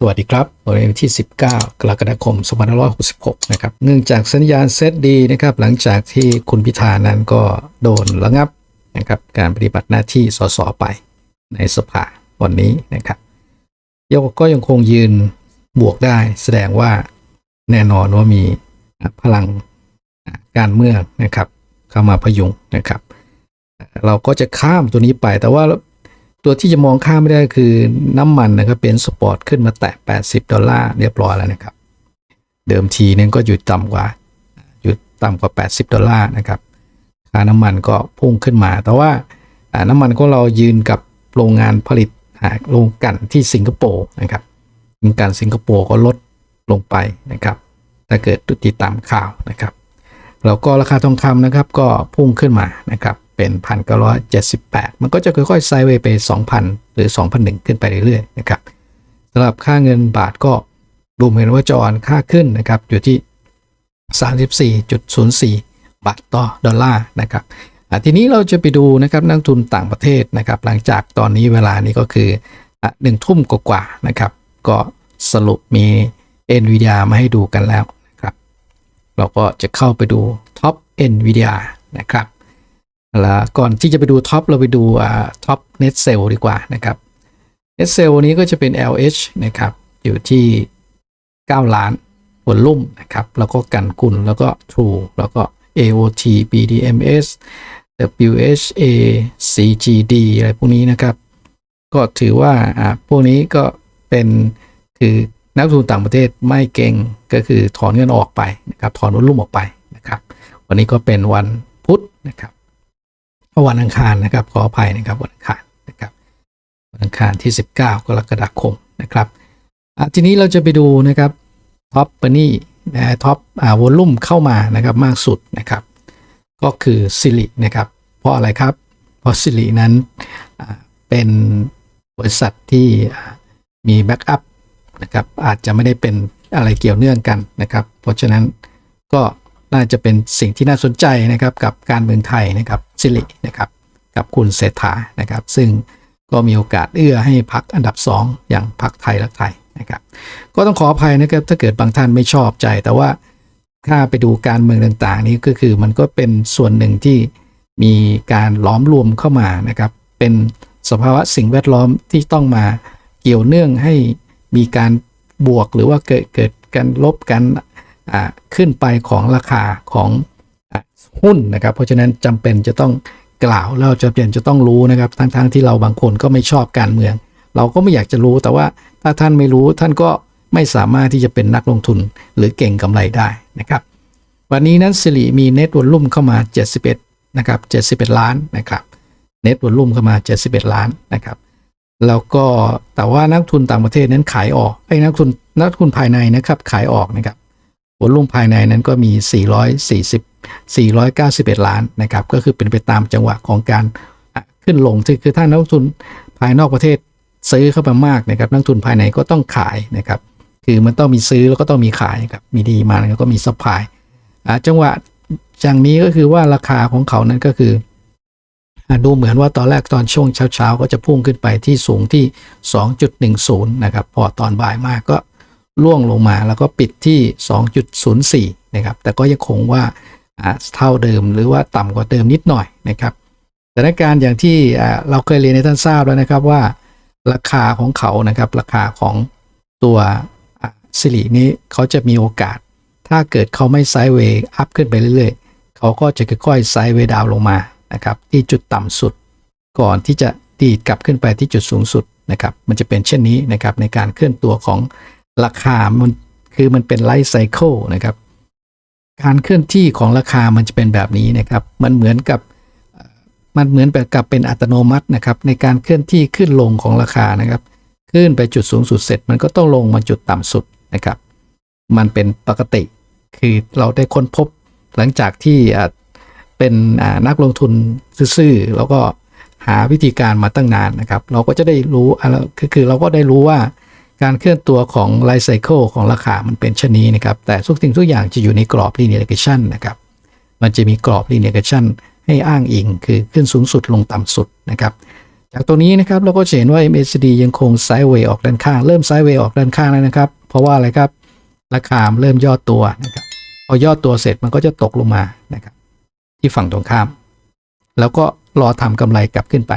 สวัสดีครับวันนี้ที่ 19 กรกฎาคม 2566 นะครับ เนื่องจากสัญญาณเซตดีนะครับ หลังจากที่คุณพิธานั้นก็โดนระงับนะครับ การปฏิบัติหน้าที่สสไปในสภาวันนี้นะครับยกก็ยังคงยืนบวกได้ แสดงว่าแน่นอนว่ามีพลังการเมืองนะครับ เข้ามาพยุงนะครับ เราก็จะข้ามตัวนี้ไปแต่ว่า ตัวที่จะมองข้ามไม่ได้คือน้ำมันนะครับเป็นสปอร์ตขึ้นมาแตะ 80 ดอลลาร์เรียบร้อยแล้วนะครับ เดิมทีเนี่ยก็อยู่ต่ำกว่าอยู่ต่ำกว่า 80 ดอลลาร์นะครับค่าน้ำมันก็พุ่งขึ้นมา แต่ว่าน้ำมันของเรายืนกับโรงงานผลิตโรงกันที่สิงคโปร์นะครับโรงกลั่นสิงคโปร์ก็ลดลงไปนะครับ ถ้าเกิดติดตามข่าวนะครับ แล้วก็ราคาทองคำนะครับก็พุ่งขึ้นมานะครับเป็น 1,978 มันก็จะค่อยๆไซด์เวย์ไป 2,000 หรือ 2,001 ขึ้นไปเรื่อยๆนะครับสำหรับค่าเงินบาทก็ดูเหมือนว่าจอนค่าขึ้นนะครับอยู่ที่ 34.04 บาทต่อดอลลาร์นะครับทีนี้เราจะไปดูนะครับนักทุนต่างประเทศนะครับ หลังจากตอนนี้เวลานี้ก็คือหนึ่งทุ่มกว่าๆนะครับ ก็สรุปมี NVIDIA มาให้ดูกันแล้ว เราก็จะเข้าไปดูท็อป NVIDIA นะครับแล้วก่อนที่จะไปดูท็อปเราไปดูท็อป Net Sale ดีกว่านะครับ Net Sale นี้ก็จะเป็น LH นะครับ อยู่ที่ 9 ล้านวอลลุ่มนะครับ แล้วก็กันกุลแล้วก็ True แล้วก็ AOT BDMs WHA CGD อะไรพวกนี้นะครับ ก็ถือว่าอ่าพวกนี้ก็เป็นคือ นักลงทุนต่างประเทศไม่เก่งก็คือถอนเงินออกไปนะครับถอนวอลลุ่มออกไปนะครับ วันนี้ก็เป็นวันพุธนะครับวันอังคารนะครับขออภัยนะครับวันอังคารนะครับวันอังคารที่ 19 กรกฎาคมนะครับทีนี้เราจะไปดูนะครับท็อปปนี่นะท็อปอ่าวอลุ่มเข้ามานะครับมากสุดนะครับ ก็คือซิลินะครับ เพราะอะไรครับ เพราะซิลินั้นเป็นบริษัทที่มีแบ็กอัพ นะครับอาจจะไม่ได้เป็นอะไรเกี่ยวเนื่องกันนะครับ เพราะฉะนั้นก็น่าจะเป็นสิ่งที่น่าสนใจนะครับกับการเมืองไทยนะครับซิลินะครับกับคุณเศรษฐานะครับ ซึ่งก็มีโอกาสเอื้อให้พักอันดับ 2 อย่างพักไทยรักไทยนะครับ ก็ต้องขออภัยนะครับถ้าเกิดบางท่านไม่ชอบใจแต่ว่าถ้าไปดูการเมืองต่างๆ นี้ก็คือมันก็เป็นส่วนหนึ่งที่มีการล้อมรวมเข้ามานะครับ เป็นสภาวะสิ่งแวดล้อมที่ต้องมาเกี่ยวเนื่องให้ มีการบวกหรือว่าเกิดเกิดการลบกันขึ้นไปของราคาของอหุ้นนะครับ เพราะฉะนั้นจำเป็นจะต้องกล่าวแล้วจำเป็นจะต้องรู้นะครับ ทั้งๆที่เราบางคนก็ไม่ชอบการเมือง เราก็ไม่อยากจะรู้แต่ว่าถ้าท่านไม่รู้ท่านก็ไม่สามารถที่จะเป็นนักลงทุนหรือเก่งกำไรได้นะครับ วันนี้นั้นสิริมีเน็ตวอลลุ่มเข้ามา 71นะครับ71 ล้านนะครับเน็ตวอลลุ่มเข้ามา 71 ล้านนะครับ แล้วก็แต่ว่านักทุนต่างประเทศนั้นขายออกไอ้นักทุนนักทุนภายในนะครับขายออกนะครับวอลุ่มภายในนั้นก็มี 440 491 ล้านนะครับ ก็คือเป็นไปตามจังหวะของการขึ้นลงคือคือถ้านักทุนภายนอกประเทศซื้อเข้ามามากนะครับ นักทุนภายในก็ต้องขายนะครับ คือมันต้องมีซื้อแล้วก็ต้องมีขายครับมีดีมาแล้วก็มีซัพพลายจังหวะอย่างนี้ก็คือว่าราคาของเขานั้นก็คือ ดูเหมือนว่าตอนแรกตอนช่วงเช้าๆ ก็จะพุ่งขึ้นไปที่สูงที่ 2.10 นะครับ พอตอนบ่ายมากก็ล่วงลงมาแล้วก็ปิดที่ 2.04 นะครับ แต่ก็ยังคงว่าเท่าเดิมหรือว่าต่ำกว่าเดิมนิดหน่อยนะครับสถานการณ์อย่างที่เราเคยเรียนให้ท่านทราบแล้วนะครับว่า ราคาของเขานะครับ ราคาของตัวสิรินี้เขาจะมีโอกาส ถ้าเกิดเขาไม่ไซด์เวย์อัพขึ้นไปเรื่อยๆ เขาก็จะค่อยๆไซด์เวย์ดาวลงมา นะครับที่จุดต่ำสุด ก่อนที่จะดีดกลับขึ้นไปที่จุดสูงสุดนะครับมันจะเป็นเช่นนี้นะครับในการเคลื่อนตัวของราคามันคือมันเป็นไลฟ์ไซเคิลนะครับการเคลื่อนที่ของราคามันจะเป็นแบบนี้นะครับ มันเหมือนกับมันเหมือนแบบกับเป็นอัตโนมัตินะครับ ในการเคลื่อนที่ขึ้นลงของราคานะครับ ขึ้นไปจุดสูงสุดเสร็จ มันก็ต้องลงมาจุดต่ำสุดนะครับ มันเป็นปกติ คือเราได้ค้นพบหลังจากที่ เป็นนักลงทุนซื่อๆแล้วก็หาวิธีการมาตั้งนานนะครับ เราก็จะได้รู้คือคือเราก็ได้รู้ว่าการเคลื่อนตัวของไลฟ์ไซเคิลของราคามันเป็นชนีนะครับ แต่ทุกสิ่งทุกอย่างจะอยู่ในกรอบ linear regression นะครับ มันจะมีกรอบ linear regression ให้อ้างอิงคือขึ้นสูงสุดลงต่ำสุดนะครับ จากตรงนี้นะครับเราก็จะเห็นว่า MACD ยังคงไซด์เวย์ออกด้านข้าง เริ่มไซด์เวย์ออกด้านข้างแล้วนะครับ เพราะว่าอะไรครับ ราคามันเริ่มย่อตัวนะครับ พอย่อตัวเสร็จมันก็จะตกลงมานะครับ ที่ฝั่งตรงข้าม แล้วก็รอทำกำไรกลับขึ้นไป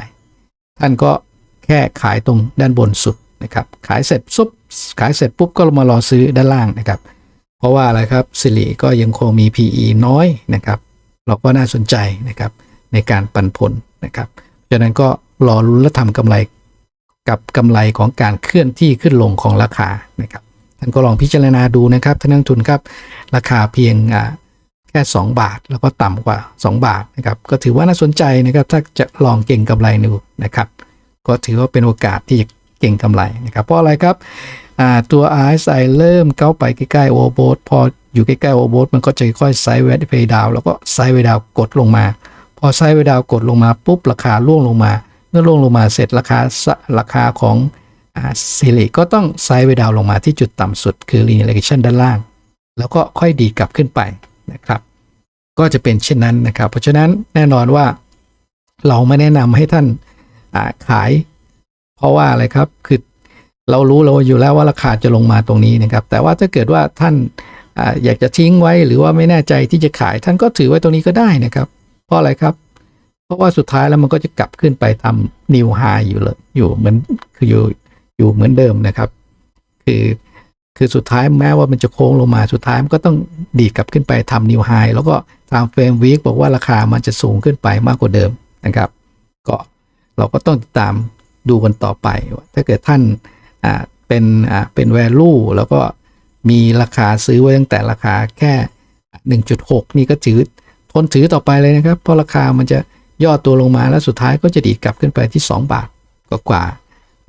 ท่านก็แค่ขายตรงด้านบนสุดนะครับ ขายเสร็จซุบขายเสร็จปุ๊บก็มารอซื้อด้านล่างนะครับ เพราะว่าอะไรครับสิริก็ยังคงมี PE น้อยนะครับ เราก็น่าสนใจนะครับในการปันผลนะครับฉะนั้นก็รอรุ้นและทำกำไรกับกำไรของการเคลื่อนที่ขึ้นลงของราคานะครับท่านก็ลองพิจารณาดูนะครับท่านนักทุนครับ ราคาเพียงอ่า แค่ 2 บาท แล้วก็ต่ำกว่า 2 บาทนะครับก็ถือว่าน่าสนใจนะครับถ้าจะลองเก่งกำไรดูนะครับ ก็ถือว่าเป็นโอกาสที่จะเก่งกำไรนะครับ เพราะอะไรครับตัว RSI เริ่มเข้าไปใกล้ๆโอเวอร์พออยู่ใกล้ๆโอเวอร์มันก็จะค่อยๆไซด์เวดเพดาวแล้วก็ไซด์เวดาวกดลงมา พอไซด์เวดาวกดลงมาปุ๊บราคาร่วงลงมาเมื่อร่วงลงมาเสร็จราคาราคาของซิลิก็ต้องไซด์เวดาวลงมาที่จุดต่ำสุดคือ linear regression ด้านล่าง แล้วก็ค่อยดีกลับขึ้นไป นะครับ ก็จะเป็นเช่นนั้นนะครับ เพราะฉะนั้นแน่นอนว่าเราไม่แนะนำให้ท่านาขาย เพราะว่าอะไรครับคือเรารู้เราอยู่แล้วว่าราคาจะลงมาตรงนี้นะครับ แต่ว่าถ้าเกิดว่าท่านอาอยากจะทิ้งไว้หรือว่าไม่แน่ใจที่จะขาย ท่านก็ถือไว้ตรงนี้ก็ได้นะครับ เพราะอะไรครับ เพราะว่าสุดท้ายแล้วมันก็จะกลับขึ้นไปทำนิวไฮอยู่เลยอยู่เหมือนคืออยู่อยู่เหมือนเดิมนะครับ คือ คือสุดท้ายแม้ว่ามันจะโค้งลงมาสุดท้ายมันก็ต้องดีดกลับขึ้นไปทำนิวไฮแล้วก็ทางเฟรมวีคบอกว่าราคามันจะสูงขึ้นไปมากกว่าเดิมนะครับ ก็เราก็ต้องติดตามดูกันต่อไป ถ้าเกิดท่านเป็นเป็น value แล้วก็มีราคาซื้อไว้ตั้งแต่ราคาแค่ 1.6 นี่ก็ถือทนถือต่อไปเลยนะครับ เพราะราคามันจะย่อตัวลงมาแล้วสุดท้ายก็จะดีดกลับขึ้นไปที่ 2 บาทกกว่า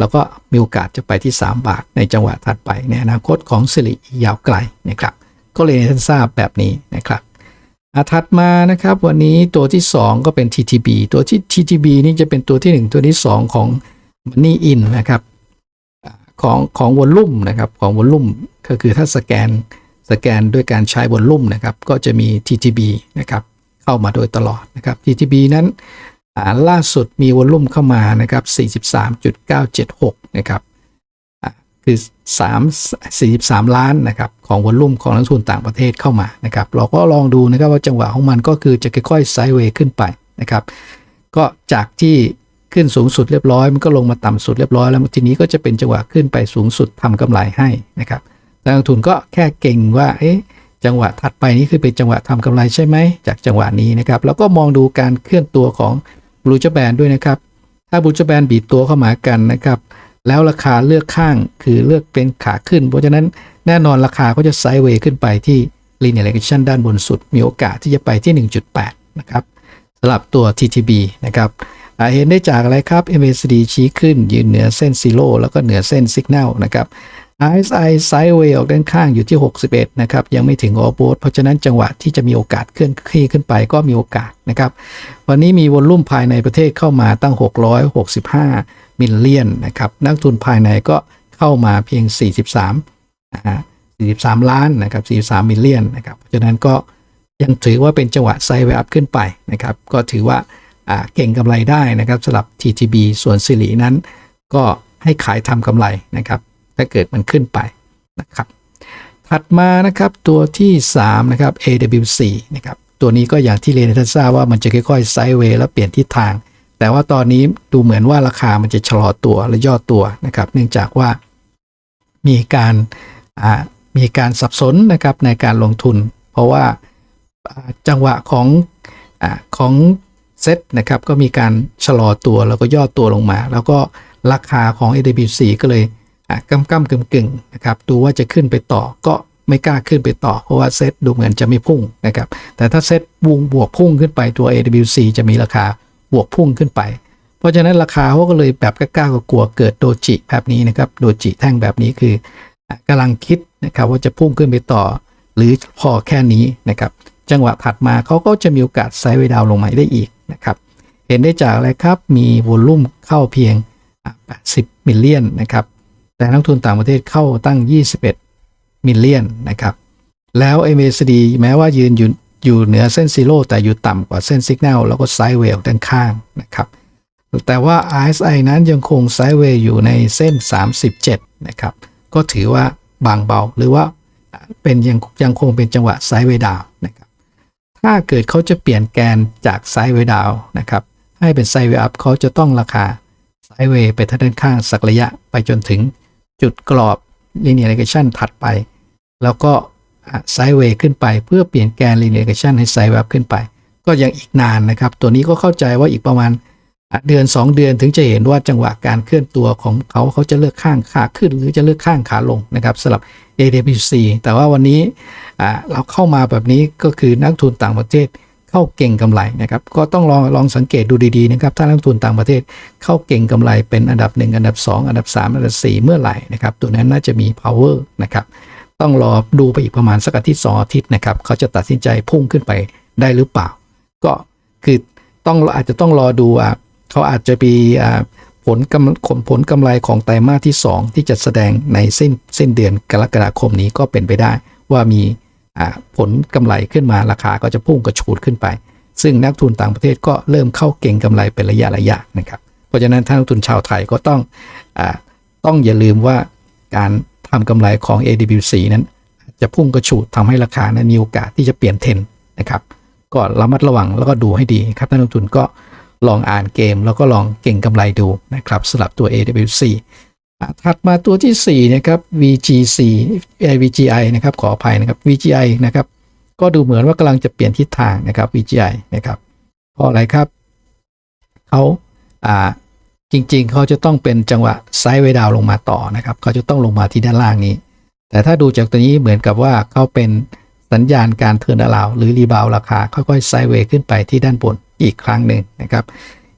แล้วก็มีโอกาสจะไปที่ 3 บาทในจังหวะถัดไปในอนาคตของสิริยาวไกลนะครับ ก็เลยท่านทราบแบบนี้นะครับอาถัดมานะครับ วันนี้ตัวที่ 2 ก็เป็น TTB ตัวที่ TTB นี่จะเป็นตัวที่ 1 ตัวที่ 2 ของ Money In นะครับของของวอลลุ่มนะครับของวอลลุ่มก็คือถ้าสแกนสแกนด้วยการใช้วอลลุ่มนะครับ ก็จะมี TTB นะครับเข้ามาโดยตลอดนะครับ TTB นั้น ล่าสุดมีวอลลุ่มเข้ามานะครับ 43.976 นะครับคือ 3 43 ล้านนะครับของวอลลุ่มของนักลงทุนต่างประเทศเข้ามานะครับ เราก็ลองดูนะครับว่าจังหวะของมันก็คือจะค่อยๆไซด์เวย์ขึ้นไปนะครับ ก็จากที่ขึ้นสูงสุดเรียบร้อย มันก็ลงมาต่ำสุดเรียบร้อยแล้วทีนี้ก็จะเป็นจังหวะขึ้นไปสูงสุดทำกำไรให้นะครับนักลงทุนก็แค่เก่งว่าเอ๊ะจังหวะถัดไปนี้คือเป็นจังหวะทำกำไรใช่ไหมจากจังหวะนี้นะครับ แล้วก็มองดูการเคลื่อนตัวของ บลูจแบนด้วยนะครับ ถ้าบลูจแบนบีบตัวเข้ามากันนะครับ แล้วราคาเลือกข้างคือเลือกเป็นขาขึ้น เพราะฉะนั้นแน่นอนราคาก็จะไซด์เวย์ขึ้นไปที่ linear regression ด้านบนสุด มีโอกาสที่จะไปที่ 1.8 นะครับสำหรับตัว TTB นะครับเห็นได้จากอะไรครับ MACD ชี้ขึ้นยืนเหนือเส้นซีโร่แล้วก็เหนือเส้น Signal นะครับ RSI ไซด์เวย์ออกด้านข้างอยู่ที่ 61 นะครับ ยังไม่ถึง overbought เพราะฉะนั้นจังหวะที่จะมีโอกาสเคลื่อนที่ขึ้นไปก็มีโอกาสนะครับ วันนี้มีวอลลุ่มภายในประเทศเข้ามาตั้ง 665 มิลเลียนนะครับ นักทุนภายในก็เข้ามาเพียง 43อ่า43 ล้านนะครับ43 มิลเลียนนะครับ เพราะฉะนั้นก็ยังถือว่าเป็นจังหวะไซด์เวย์อัพขึ้นไปนะครับ ก็ถือว่าอ่าเก่งกำไรได้นะครับสำหรับ TTB ส่วนสิรินั้นก็ให้ขายทำกำไรนะครับ ถ้าเกิดมันขึ้นไปนะครับ ถัดมานะครับตัวที่3นะครับ AWC นะครับตัวนี้ก็อย่างที่เรียนให้ท่านทราบว่ามันจะค่อยๆไซด์เวย์แล้วเปลี่ยนทิศทาง แต่ว่าตอนนี้ดูเหมือนว่าราคามันจะชะลอตัวและย่อตัวนะครับ เนื่องจากว่ามีการมีการสับสนนะครับในการลงทุน เพราะว่าจังหวะของอของเซ็ตนะครับก็มีการชะลอตัวแล้วก็ย่อตัวลงมา แล้วก็ราคาของ AWC ก็เลย กำกำกึ่งกึ่งนะครับดูว่าจะขึ้นไปต่อก็ไม่กล้าขึ้นไปต่อ เพราะว่าเซ็ตดูเหมือนจะไม่พุ่งนะครับแต่ถ้าเซ็ตวงบวกพุ่งขึ้นไปตัว AWC จะมีราคาบวกพุ่งขึ้นไป เพราะฉะนั้นราคาเขาก็เลยแบบกล้ากลัวเกิดโดจิแบบนี้นะครับโดจิแท่งแบบนี้คืออะกำลังคิดนะครับว่าจะพุ่งขึ้นไปต่อ หรือพอแค่นี้นะครับจังหวะถัดมาเขาก็จะมีโอกาสไซด์เวย์ดาวลงมาได้อีกนะครับเห็นได้จากอะไรครับมีวอลลุ่มเข้าเพียง 80 มิลเลียนนะครับ แต่นักทุนต่างประเทศเข้าตั้ง 21 มิลเลียนนะครับ แล้ว MACD แม้ว่ายืนอยู่อยู่เหนือเส้นซีโร่แต่อยู่ต่ำกว่าเส้นสัญญาณแล้วก็ไซด์เวย์ด้านข้างนะครับ แต่ว่า RSI นั้นยังคงไซด์เวย์อยู่ในเส้น 37 นะครับ ก็ถือว่าบางเบาหรือว่าเป็นยังยังคงเป็นจังหวะไซด์เวย์ดาวนะครับ ถ้าเกิดเขาจะเปลี่ยนแกนจากไซด์เวย์ดาวนะครับ ให้เป็นไซด์เวย์อัพเขาจะต้องราคาไซด์เวย์ไปทางด้านข้างสักระยะไปจนถึง จุดกรอบ linear regression ถัดไป แล้วก็ไซด์เวย์ขึ้นไป เพื่อเปลี่ยนแกน linear regression ให้ไซด์เวย์อัพขึ้นไป ก็ยังอีกนานนะครับ ตัวนี้ก็เข้าใจว่าอีกประมาณเดือน 2 เดือนถึงจะเห็นว่าจังหวะการเคลื่อนตัวของเขาเขาจะเลือกข้างขาขึ้น หรือจะเลือกข้างขาลงนะครับสำหรับ AWC แต่ว่าวันนี้เราเข้ามาแบบนี้ก็คือนักทุนต่างประเทศ เข้าเก่งกำไรนะครับก็ต้องลองลองสังเกตดูดีๆนะครับถ้านักทุนต่างประเทศเข้าเก่งกำไรเป็นอันดับ 1 อันดับ 2 อันดับ 3 อันดับ 4 เมื่อไหร่นะครับตัวนั้นน่าจะมี power นะครับต้องรอดูไปอีกประมาณสักอาทิตย์สองอาทิตย์นะครับเขาจะตัดสินใจพุ่งขึ้นไปได้หรือเปล่า ก็คือต้องอาจจะต้องรอดูอะเขาอาจจะมีอ่าผลกำผลผลกำไรของไตรมาสที่ 2 ที่จะแสดงในเส้นเส้นเดือนกรกฎาคมนี้ก็เป็นไปได้ ว่ามี ผลกำไรขึ้นมาราคาก็จะพุ่งกระฉูดขึ้นไป ซึ่งนักทุนต่างประเทศก็เริ่มเข้าเก่งกำไรเป็นระยะระยะนะครับเพราะฉะนั้นท่านนักทุนชาวไทยก็ต้องอต้องอย่าลืมว่าการทำกำไรของ AWC นั้น จะพุ่งกระฉูดทำให้ราคานั้นมีโอกาสที่จะเปลี่ยนเทรนนะครับก็ระมัดระวังแล้วก็ดูให้ดีครับท่านนักทุนก็ลองอ่านเกมแล้วก็ลองเก่งกำไรดูนะครับสำหรับตัว AWC ถัดมาตัวที่ 4 นะครับ VGC VGI นะครับ ขออภัยนะครับ VGI นะครับ ก็ดูเหมือนว่ากำลังจะเปลี่ยนทิศทางนะครับ VGI นะครับ เพราะอะไรครับ เขาอ่าจริงๆ เขาจะต้องเป็นจังหวะไซด์เวดาวลงมาต่อนะครับ เขาจะต้องลงมาที่ด้านล่างนี้ แต่ถ้าดูจากตัวนี้เหมือนกับว่าเขาเป็นสัญญาณการเทิร์นอราวหรือรีบาวราคาค่อยๆไซด์เวย์ขึ้นไปที่ด้านบนอีกครั้งหนึ่งนะครับ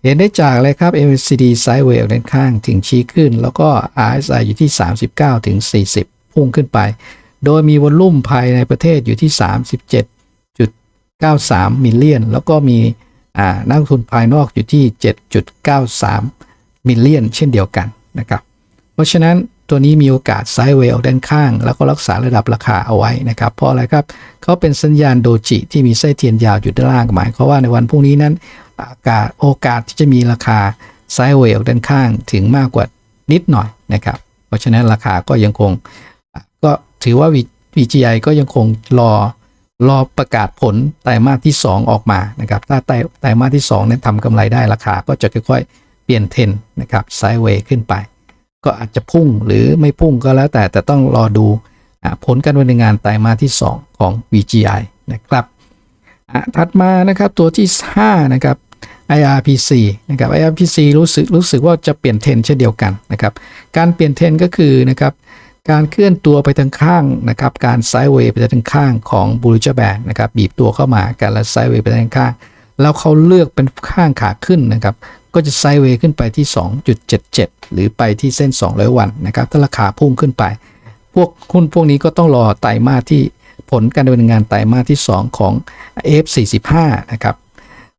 เห็นได้จากเลยครับ MACD ไซด์เวย์ด้านข้างถึงชี้ขึ้น แล้วก็ RSI อยู่ที่ 39ถึง40 พุ่งขึ้นไป โดยมีวอลลุ่มภายในประเทศอยู่ที่ 37.93 มิลเลียน แล้วก็มีอ่านักลงทุนภายนอกอยู่ที่ 7.93 มิลเลียน เช่นเดียวกันนะครับ เพราะฉะนั้นตัวนี้มีโอกาสไซด์เวย์ออกด้านข้าง แล้วก็รักษาระดับราคาเอาไว้นะครับ เพราะอะไรครับเขาเป็นสัญญาณโดจิที่มีไส้เทียนยาวอยู่ด้านล่างหมายความว่าในวันพรุ่งนี้นั้น โอกาสที่จะมีราคาไซด์เวย์ออกด้านข้างถึงมากกว่านิดหน่อยนะครับ เพราะฉะนั้นราคาก็ยังคง ก็ถือว่า VGI ก็ยังคงรอรอประกาศผลไตรมาสที่ 2 ออกมานะครับ ถ้าไตรไตรมาสที่2นั้นทำกำไรได้ราคาก็จะค่อยๆ เปลี่ยนเทรนด์นะครับไซด์เวย์ขึ้นไป ก็อาจจะพุ่งหรือไม่พุ่งก็แล้วแต่แต่ต้องรอดูผลการดำเนินงานไตรมาสที่ 2 ของ VGI นะครับถัดมานะครับตัวที่ 5 นะครับ IRPC นะครับ IRPC รู้สึกรู้สึกว่าจะเปลี่ยนเทรนเช่นเดียวกันนะครับการเปลี่ยนเทรนก็คือนะครับการเคลื่อนตัวไปทางข้างนะครับการไซด์เวย์ไปทางข้างของบูริจแบนนะครับบีบตัวเข้ามาการละไซด์เวย์ไปทางข้าง แล้วเขาเลือกเป็นข้างขาขึ้นนะครับก็จะไซด์เวย์ขึ้นไปที่ 2.77 หรือไปที่เส้น 200 วันนะครับถ้าราคาพุ่งขึ้นไป พวกหุ้นพวกนี้ก็ต้องรอไตรมาสที่ผลการดำเนินงานไตรมาสที่ 2 ของ F45 นะครับ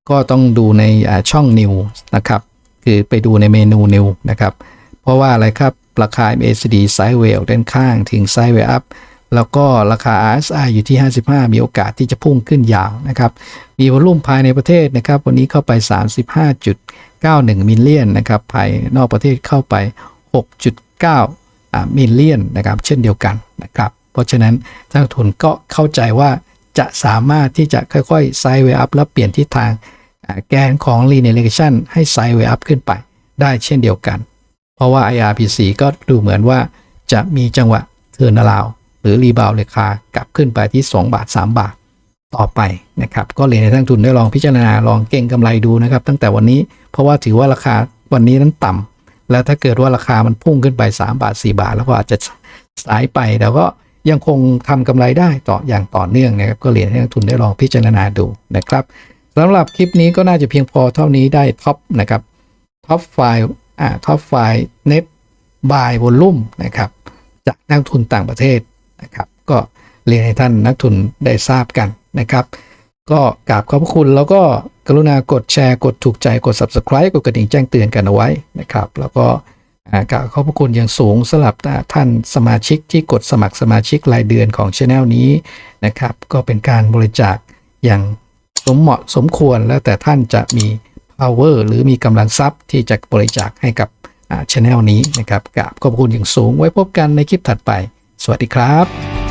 ก็ต้องดูในช่องนิวนะครับ คือไปดูในเมนูนิวนะครับ เพราะว่าอะไรครับราคา MACD ไซด์เวย์ออกด้านข้างถึงไซด์เวย์อัพแล้วก็ราคา RSI อยู่ที่ 55 มีโอกาสที่จะพุ่งขึ้นยาวนะครับ มีวอลลุ่มภายในประเทศนะครับ วันนี้เข้าไป 35.91 มิลเลียนนะครับ ภายนอกประเทศเข้าไป 6.9อ่ามิลเลียนนะครับ เช่นเดียวกันนะครับ เพราะฉะนั้นนักลงทุนก็เข้าใจว่า จะสามารถที่จะค่อยๆไซด์เวย์อัพแล้วเปลี่ยนทิศทางแกนของ linear regression ให้ไซด์เวย์อัพขึ้นไปได้เช่นเดียวกัน เพราะว่า IRPC ก็ดูเหมือนว่าจะมีจังหวะเทิร์นอราวหรือรีบาวราคากลับขึ้นไปที่ 2 บาท 3 บาทต่อไปนะครับ ก็เลยในทั้งทุนได้ลองพิจารณาลองเก่งกำไรดูนะครับ ตั้งแต่วันนี้เพราะว่าถือว่าราคาวันนี้นั้นต่ำแล้วถ้าเกิดว่าราคามันพุ่งขึ้นไป 3 บาท 4 บาท แล้วก็อาจจะสายไปแต่ก็ ยังคงทำกำไรได้ต่ออย่างต่อเนื่องนะครับก็เรียนให้นักทุนได้ลองพิจารณาดูนะครับสำหรับคลิปนี้ก็น่าจะเพียงพอเท่านี้ได้ท็อปนะครับท็อปไฟล์อ่าท็อปไฟล์เน็ตบายวอลลุ่มนะครับจากนักทุนต่างประเทศนะครับ ก็เรียนให้ท่านนักทุนได้ทราบกันนะครับ ก็กราบขอบพระคุณแล้วก็กรุณากดแชร์กดถูกใจกด subscribe กดกระดิ่งแจ้งเตือนกันเอาไว้นะครับ แล้วก็ กราบขอบพระคุณอย่างสูงสำหรับท่านสมาชิกที่กดสมัครสมาชิกรายเดือนของช anel นี้นะครับ ก็เป็นการบริจาคอย่างสมเหมาะสมควรแล้วแต่ท่านจะมี power หรือมีกำลังทรัพย์ที่จะบริจาคให้กับช anel นี้นะครับกับขอบคุณอย่างสูงไว้พบกันในคลิปถัดไป สวัสดีครับ